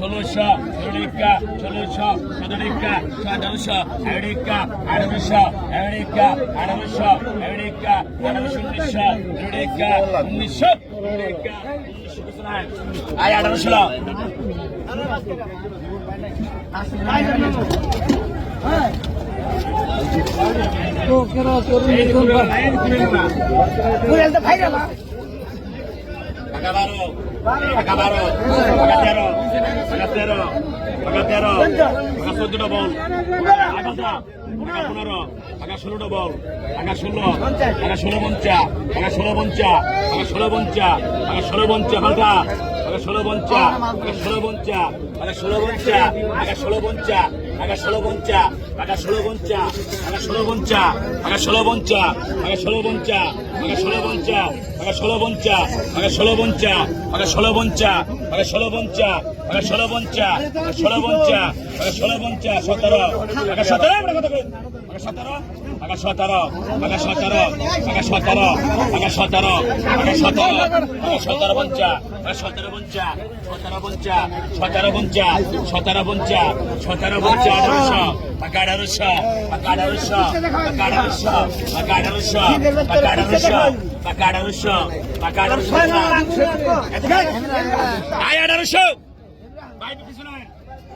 ষোলোশো ষোলিকা ষোলোশো সদরিকা সতেরোশো এড়িকা আঠারোশো এড়িকা আঠারোশো এড়িকা আঠারোশো উনিশশো এড়িকা উনিশশো এড়িকা আয় আঠারোশো হ্যাঁ চোদ্দটা বল টাকা পনেরো টাকা ষোলোটা বল টাকা ষোলো টাকা ষোলো পঞ্চা টাকা ষোলো পঞ্চা টাকা ষোলো পঞ্চা টাকা ষোলো পঞ্চা পাল্টা টাকা ষোলো পঞ্চা টাকা ষোলো পঞ্চা টাকা ষোলো পঞ্চা টাকা ষোলো পঞ্চা টাকা ষোলো পঞ্চা টাকা ষোলো পঞ্চা টাকা ষোলো পঞ্চা টাকা ষোলো পঞ্চা টাকা ষোলো পঞ্চা টাকা ষোলো পঞ্চা টাকা ষোলো পঞ্চা টাকা ষোলো পঞ্চা টাকা ষোলো পঞ্চা টাকা ষোলো পঞ্চা টাকা ষোলো পঞ্চা টাকা ষোলো পঞ্চা টাকা ষোলো পঞ্চা সতেরো টাকা সতেরো টাকা সতেরো টাকা সতেরো টাকা সতেরো টাকা সতেরো টাকা সতেরো টাকা সতেরো পঞ্চা টাকা সতেরো পঞ্চা সতেরো পঞ্চা সতেরো পঞ্চা সতেরো পঞ্চা সতেরো পঞ্চা আঠারোশো টাকা আঠারোশো টাকা আঠারোশো টাকা আঠারোশো টাকা আঠারোশো টাকা আঠারোশো টাকা আঠারোশো টাকা আঠারোশো আয় আঠারোশো। ভাই পিছনে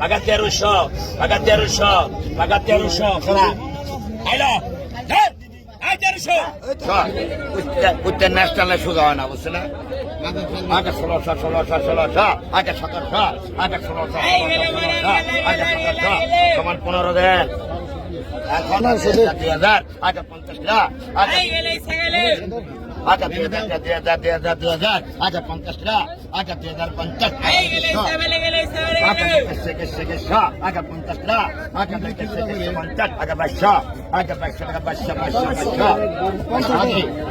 পাকা তেরোশো পাকা তেরোশো পাকা তেরোশো খেলা। আইলো উত্তর ন্যাশনালে সুযোগ হয় না বুঝছে না? আগে ষোলোশো ষোলোশো ষোলোশো আগে সতেরোশো আগে ষোলোশো আগে সতেরোশো সমান পনেরো দেন এখন দুই হাজার আগে পঞ্চাশ টাকা আগে আগে দুই হাজার দুই হাজার দুই হাজার দুই হাজার আগে পঞ্চাশ টাকা আগে দুই হাজার পঞ্চাশ কেসে আগে পঞ্চাশ টাকা কেসে পঞ্চাশ আগে বাইশশো আগে বাইশশো টাকা বাইশশো বাইশশো বাইশশো।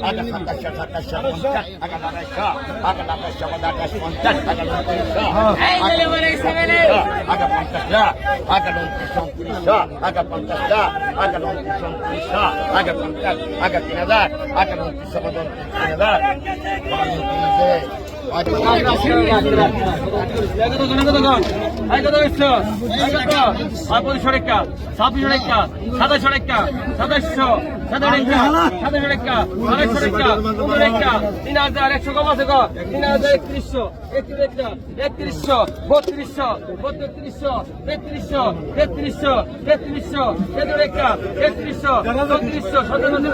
আগে সাতাশ সাতাশ পঞ্চাশ আগে সাতাশ আগে সাতাশ সাতাশ পঞ্চাশ আগে উনত্রিশ আগে পঞ্চাশ আগে উনত্রিশ উনত্রিশ আগে পঞ্চাশ আগে উনত্রিশ উনত্রিশ আগে পঞ্চাশ আগে তিন হাজার আগে উনত্রিশ উনত্রিশ তিন হাজার আগে তিন হাজার একত্রিশশো পঁয়ত্রিশশো রেখা ছাব্বিশশো রেখা সাতাশশো রেখা সাতাশশো সাতাশ রেখা সাতাশ রেখা আড়াইশো রেখা পনেরো তিন হাজার একশো কম আছে হাজার একত্রিশশো একত্রিশশো বত্রিশশো বত্রিশশো তেত্রিশশো তেত্রিশশো তেত্রিশশো তেতো রেখা তেত্রিশশো চৌত্রিশশো সতেরোশো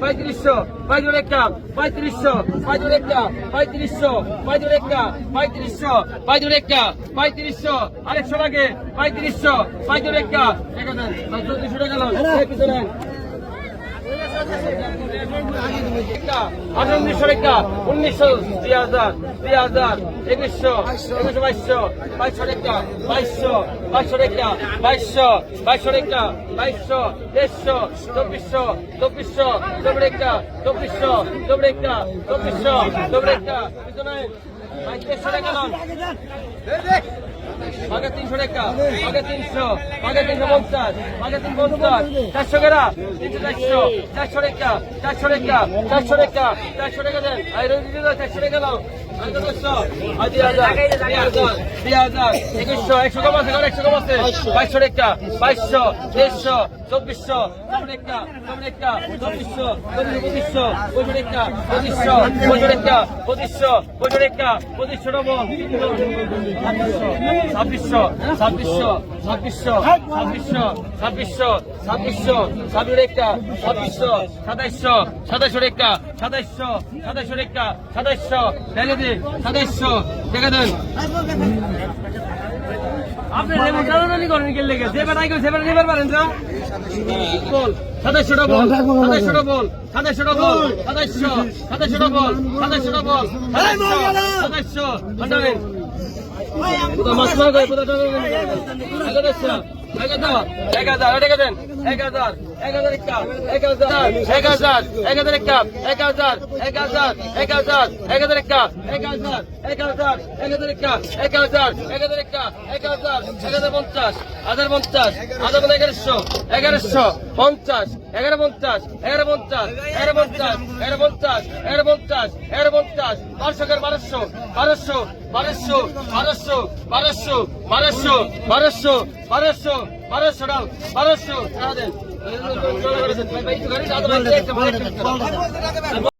পঁয়ত্রিশশো পাঁচজন রেখা পঁয়ত্রিশশো পঁয়ত্রিশ একটা পঁয়ত্রিশশো পাঁচজন রেখা পঁয়ত্রিশশো পাঁচজন রেখা পঁয়ত্রিশশো আরেকশো লাগে পঁয়ত্রিশশো পঁয়ত্রিশ টাকা এক হাজার চৌত্রিশশো টাকা লোন পিছনে। আঠারোশো টাকা উনিশশো দুই হাজার দুই হাজার একুশশো একুশশো বাইশশো বাইশশো টাকা বাইশশো বাইশশো টাকা বাইশশো বাইশশো টাকা বাইশশো তেইশশো চব্বিশশো চব্বিশশো চব্বিশ টাকা চব্বিশশো চব্বিশ টাকা চব্বিশশো চব্বিশ টাকা পিছনে। আগে তিনশো টাকা আগে তিনশো আগে তিনশো পঞ্চাশ আগে তিন পঞ্চাশ। চারশো টাকা তিনশো, চারশো চারশো টাকা চারশো টাকা চারশো টাকা চারশো টাকা দেন। আর চারশো টাকা দাও। বাইশশো তেইশশো চব্বিশশো চব্বিশ একটা চব্বিশ একটা চব্বিশশো চব্বিশ পঁচিশশো পঁচিশ একটা পঁচিশশো পঁচিশ একটা পঁচিশশো পঁচিশ একটা পঁচিশশো ডবল ছাব্বিশশো ছাব্বিশশো ছাব্বিশশো ছাব্বিশশো ছাব্বিশশো ছাব্বিশশো ছাব্বিশ একটা ছাব্বিশশো সাতাইশশো সাতাইশশো পারেন সাতাইশোটা বল সাতাইশোটা বল সাতাইশোটা বল সাতাইশো সাতাইশোটা বল সাতাইশোটা বল সাতাইশো আন্ডারেন মাছ মাছ আগে দাও আগে দাও আগে দেন এক হাজার এক হাজার এক হাজার এক হাজার এক হাজার এক এক হাজার এক হাজার এক হাজার এক হাজার এক হাজার এক হাজার পঞ্চাশ হাজার পঞ্চাশ হাজার মানে এগারোশো পঞ্চাশ এগারো পঞ্চাশ এগারো পঞ্চাশ এগারো পঞ্চাশ এগারো পঞ্চাশ এগারো পঞ্চাশ এগারো পঞ্চাশ বারোশো বারোশো বারোশো বারোশো বারোশো বারোশো বারোশো বারোশো বারোশো বারোশো మరొచ్చు మరొచ్చు కాదు